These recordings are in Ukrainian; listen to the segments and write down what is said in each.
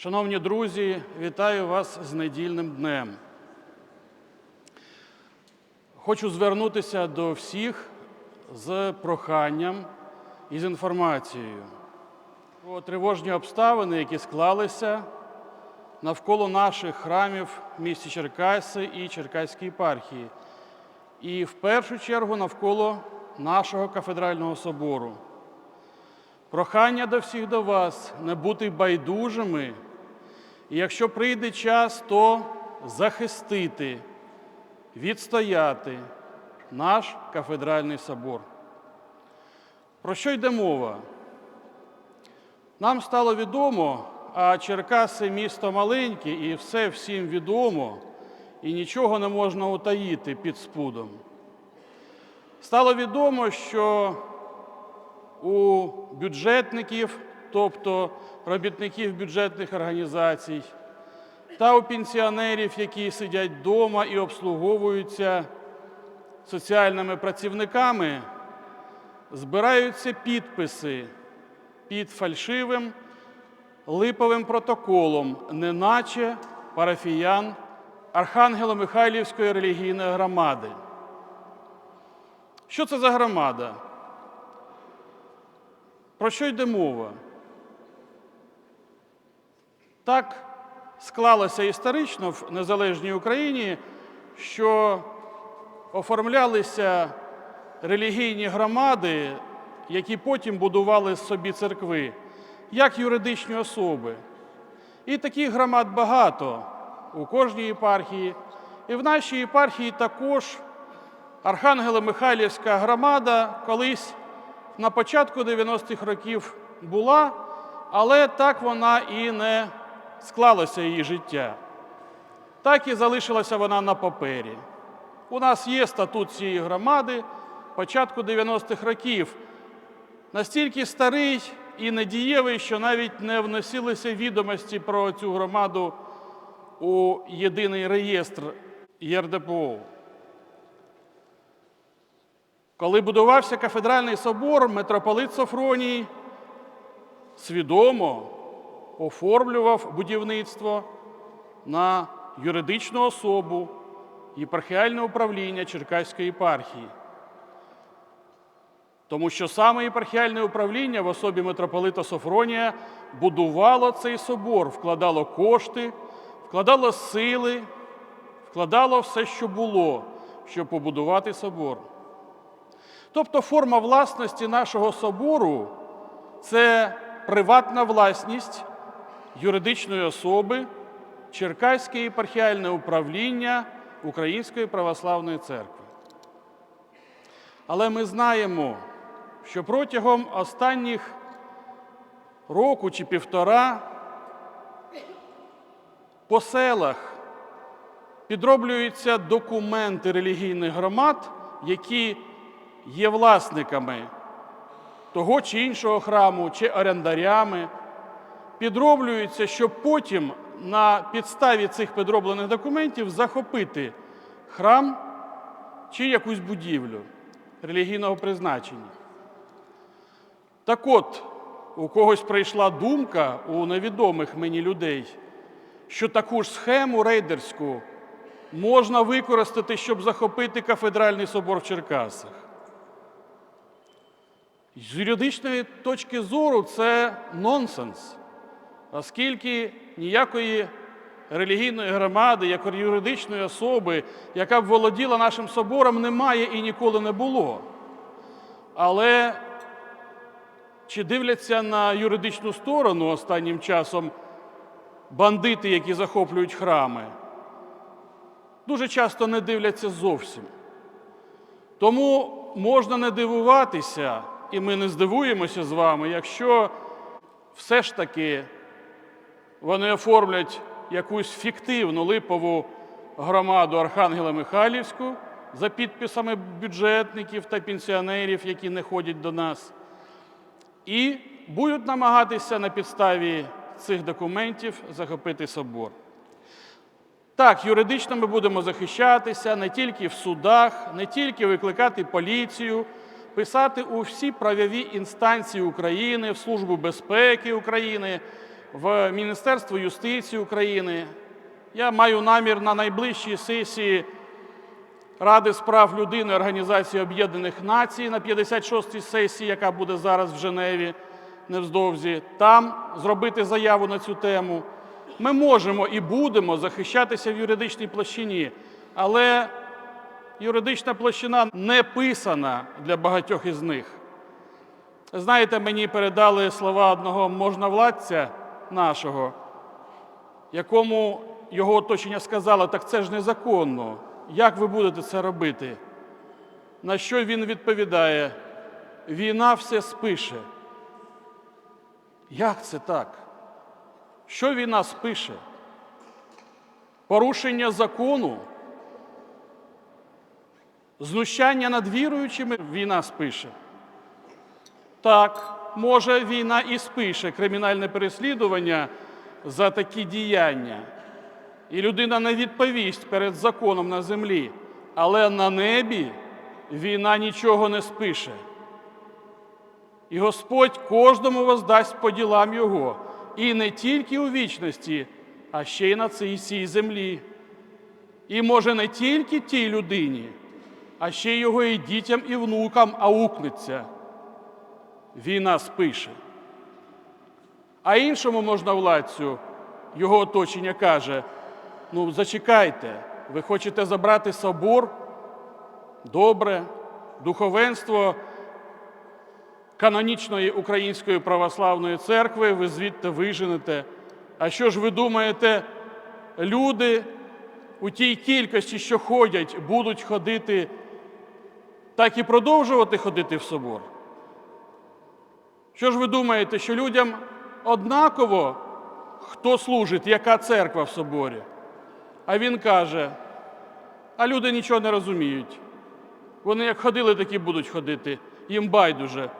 Шановні друзі, вітаю вас з недільним днем. Хочу звернутися до всіх з проханням і з інформацією про тривожні обставини, які склалися навколо наших храмів в місті Черкаси і Черкаській єпархії, і в першу чергу навколо нашого кафедрального собору. Прохання до всіх до вас не бути байдужими, і якщо прийде час, то захистити, відстояти наш кафедральний собор. Про що йде мова? Нам стало відомо, а Черкаси місто маленьке, і все всім відомо, і нічого не можна утаїти під спудом. Стало відомо, що у бюджетників, тобто робітників бюджетних організацій, та у пенсіонерів, які сидять вдома і обслуговуються соціальними працівниками, збираються підписи під фальшивим липовим протоколом, неначе парафіян Архангело-Михайлівської релігійної громади. Що це за громада? Про що йде мова? Так склалося історично в незалежній Україні, що оформлялися релігійні громади, які потім будували собі церкви, як юридичні особи. І таких громад багато у кожній єпархії. І в нашій єпархії також Архангело-Михайлівська громада колись на початку 90-х років була, але так вона і не склалося її життя. Так і залишилася вона на папері. У нас є статут цієї громади початку 90-х років, настільки старий і недієвий, що навіть не вносилися відомості про цю громаду у єдиний реєстр ЄРДПО. Коли будувався кафедральний собор, митрополит Софроній свідомо оформлював будівництво на юридичну особу єпархіальне управління Черкаської єпархії. Тому що саме єпархіальне управління в особі митрополита Софронія будувало цей собор, вкладало кошти, вкладало сили, вкладало все, що було, щоб побудувати собор. Тобто форма власності нашого собору це приватна власність юридичної особи Черкаське єпархіальне управління Української православної церкви. Але ми знаємо, що протягом останніх року чи півтора по селах підроблюються документи релігійних громад, які є власниками того чи іншого храму, чи орендарями, підроблюються, щоб потім на підставі цих підроблених документів захопити храм чи якусь будівлю релігійного призначення. Так от, у когось прийшла думка у невідомих мені людей, що таку ж схему рейдерську можна використати, щоб захопити кафедральний собор в Черкасах. З юридичної точки зору це нонсенс, оскільки ніякої релігійної громади, як юридичної особи, яка б володіла нашим собором, немає і ніколи не було. Але чи дивляться на юридичну сторону останнім часом бандити, які захоплюють храми? Дуже часто не дивляться зовсім. Тому можна не дивуватися, і ми не здивуємося з вами, якщо все ж таки вони оформлять якусь фіктивну липову громаду Архангела Михайлівську за підписами бюджетників та пенсіонерів, які не ходять до нас, і будуть намагатися на підставі цих документів захопити собор. Так, юридично ми будемо захищатися не тільки в судах, не тільки викликати поліцію, писати у всі правові інстанції України, в Службу безпеки України, в Міністерство юстиції України. Я маю намір на найближчій сесії Ради з прав людини Організації Об'єднаних Націй на 56-й сесії, яка буде зараз в Женеві невздовзі, там зробити заяву на цю тему. Ми можемо і будемо захищатися в юридичній площині, але юридична площина не писана для багатьох із них. Знаєте, мені передали слова одного можновладця нашого, якому його оточення сказало, так це ж незаконно. Як ви будете це робити? На що він відповідає? Війна все спише. Як це так? Що війна спише? Порушення закону? Знущання над віруючими війна спише. Так, може, війна і спише кримінальне переслідування за такі діяння. І людина не відповість перед законом на землі, але на небі війна нічого не спише. І Господь кожному воздасть по ділам Його, і не тільки у вічності, а ще й на цій цій землі. І може не тільки тій людині, а ще й його і дітям, і внукам аукнеться. Війна спише. А іншому можновладцю його оточення каже: ну, зачекайте, ви хочете забрати собор? Добре, духовенство канонічної Української православної церкви ви звідти виженете. А що ж ви думаєте, люди у тій кількості, що ходять, будуть ходити, так і продовжувати ходити в собор? Що ж ви думаєте, що людям однаково, хто служить, яка церква в соборі? А він каже, а люди нічого не розуміють. Вони як ходили, так і будуть ходити. Їм байдуже.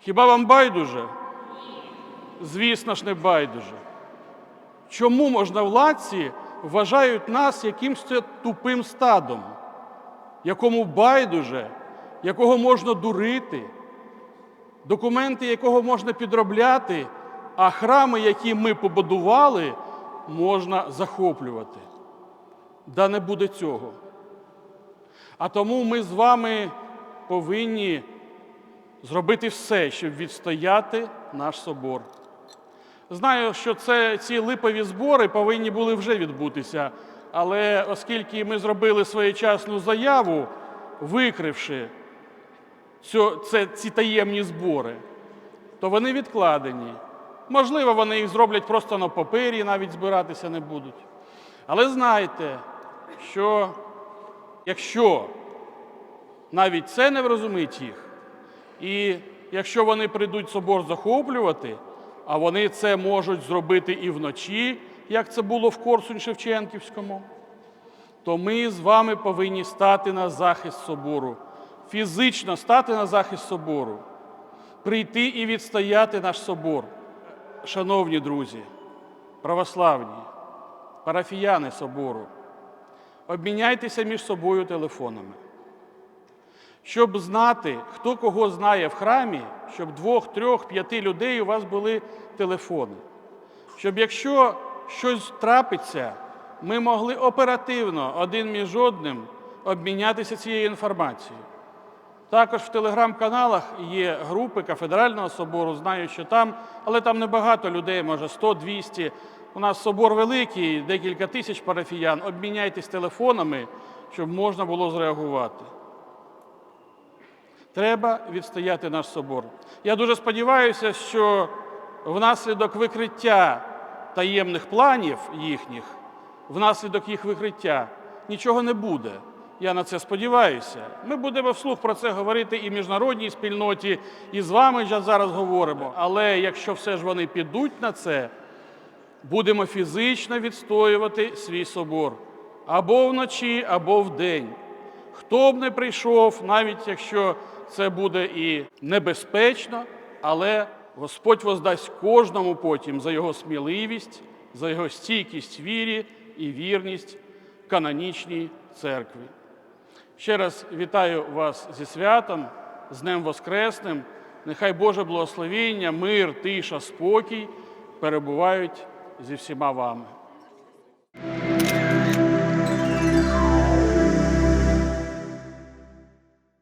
Хіба вам байдуже? Звісно ж, не байдуже. Чому можновладці вважають нас якимось тупим стадом, якому байдуже, якого можна дурити, документи якого можна підробляти, а храми, які ми побудували, можна захоплювати? Да не буде цього. А тому ми з вами повинні зробити все, щоб відстояти наш собор. Знаю, що це, ці липові збори повинні були вже відбутися, але оскільки ми зробили своєчасну заяву, викривши це, ці таємні збори, то вони відкладені. Можливо, вони їх зроблять просто на папері, навіть збиратися не будуть. Але знайте, що якщо навіть це не врозумить їх, і якщо вони прийдуть собор захоплювати, а вони це можуть зробити і вночі, як це було в Корсунь Шевченківському, то ми з вами повинні стати на захист собору, фізично стати на захист собору, прийти і відстояти наш собор. Шановні друзі, православні, парафіяни собору, обміняйтеся між собою телефонами. Щоб знати, хто кого знає в храмі, щоб двох, трьох, п'яти людей у вас були телефони. Щоб якщо щось трапиться, ми могли оперативно один між одним обмінятися цією інформацією. Також в телеграм-каналах є групи кафедрального собору, знаю, що там, але там небагато людей, може 100-200. У нас собор великий, декілька тисяч парафіян. Обміняйтесь телефонами, щоб можна було зреагувати. Треба відстояти наш собор. Я дуже сподіваюся, що внаслідок викриття таємних планів їхніх, внаслідок їх викриття, нічого не буде. Я на це сподіваюся. Ми будемо вслух про це говорити і в міжнародній спільноті, і з вами зараз говоримо. Але якщо все ж вони підуть на це, будемо фізично відстоювати свій собор або вночі, або вдень. Хто б не прийшов, навіть якщо це буде і небезпечно, але Господь воздасть кожному потім за його сміливість, за його стійкість вірі і вірність канонічній церкві. Ще раз вітаю вас зі святом, з Днем Воскресним. Нехай Боже благословіння, мир, тиша, спокій перебувають зі всіма вами.